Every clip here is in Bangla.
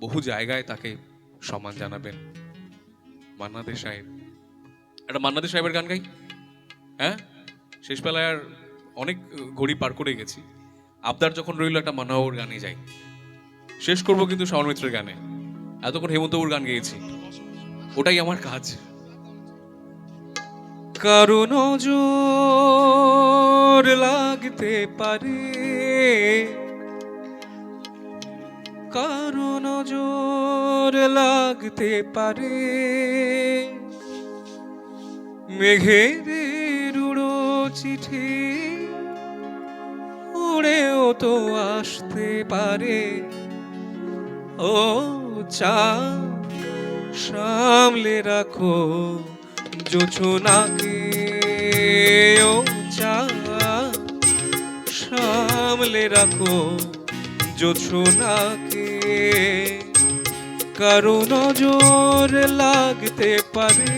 বহু জায়গায় তাকে সম্মান জানাবেন। মান্নাদে সাহেব। একটা মান্নাদে সাহেবের গান গাই? হ্যাঁ? শেষ বেলায় আর অনেক ঘড়ি পার করে গেছি। আবদার যখন রইল একটা মান্নাবাবুর গানে যাই। শেষ করব কিন্তু শ্রবণ মিত্রের গানে। এতক্ষণ হেমন্তবাবুর গান গেয়েছি। ওটাই আমার কাজ। কারণ জোর লাগতে পারে কারণ জোর লাগতে পারে। মেঘের উড়ো চিঠি উড়েও তো আসতে পারে। ও চা সামলে রাখো জোছনাকে ও চা সামলে রাখো জোছনাকে কারও নজর লাগতে পারে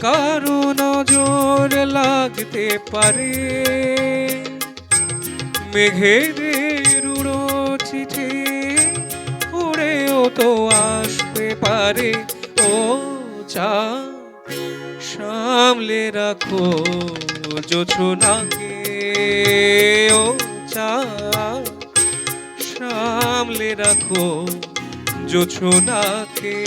কারও নজর লাগতে পারে মেঘের উড়ো চিঠি উড়েও তো আসতে পারে ও চা সামলে রাখো জোছনাকে ও চা সামলে রাখো জোছনাকে।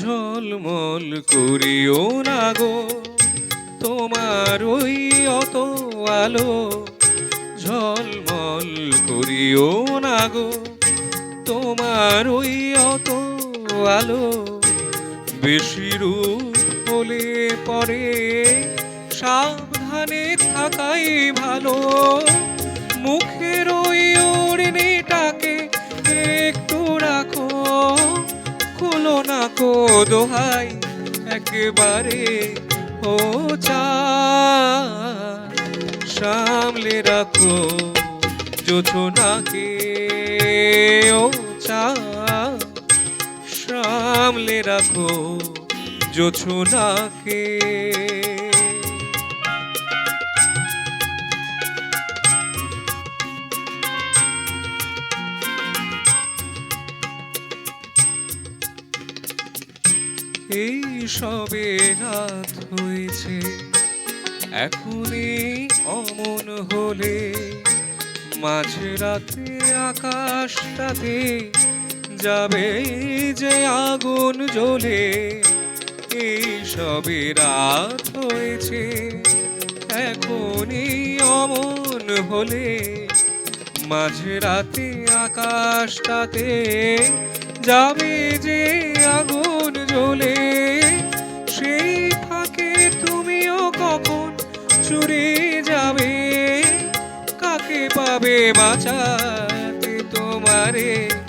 ঝলমল করিও না গো তোমার ওই অত আলো। ঝলমল করিও না গো তোমার ওই অত আলো, বেশি রূপ হলে পরে সাবধানে থাকাই ভালো। মুখের ওই ওড়নিটাকে একটু রাখো, খুলো না কো দোহাই, একেবারে ও চা। সামলে রাখো, জোছনাকে ও চা। সামলে রাখো জোছনাকে। এই সবে রাত হয়েছে এখনই অমন হলে মাঝে রাতে আকাশটাতে যাবে যে আগুন জ্বলে এই সবে রাত হয়েছে। এখনই অমন হলে, মাঝে রাতে আকাশটাতে যাবে যে আগুন জ্বলে। সেই ফাঁকে তুমিও কখন চুরি যাবে? কাকে পাবে বাঁচাতে তোমারে?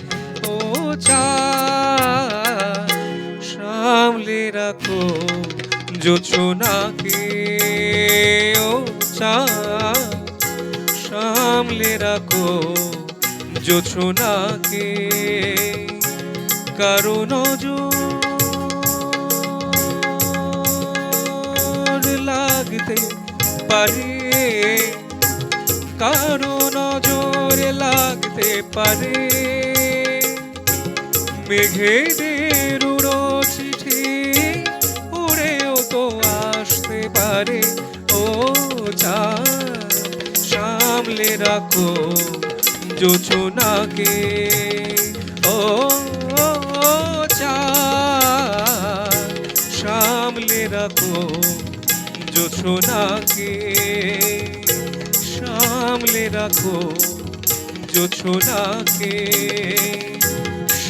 সামলে রাখো জোছনাকে ও চা, সামলে রাখো জোছনাকে কারও নজর লাগতে পারে, কারও নজর লাগতে পারে। মেঘেদের উড়ো চিঠি উড়েও তো আসতে পারে। ও চা সামলে রাখো জোছনাকে ও চা সামলে রাখো জোছনাকে সামলে রাখো জোছনাকে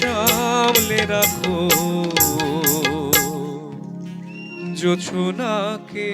সামলে রাখো। জোছনাকে।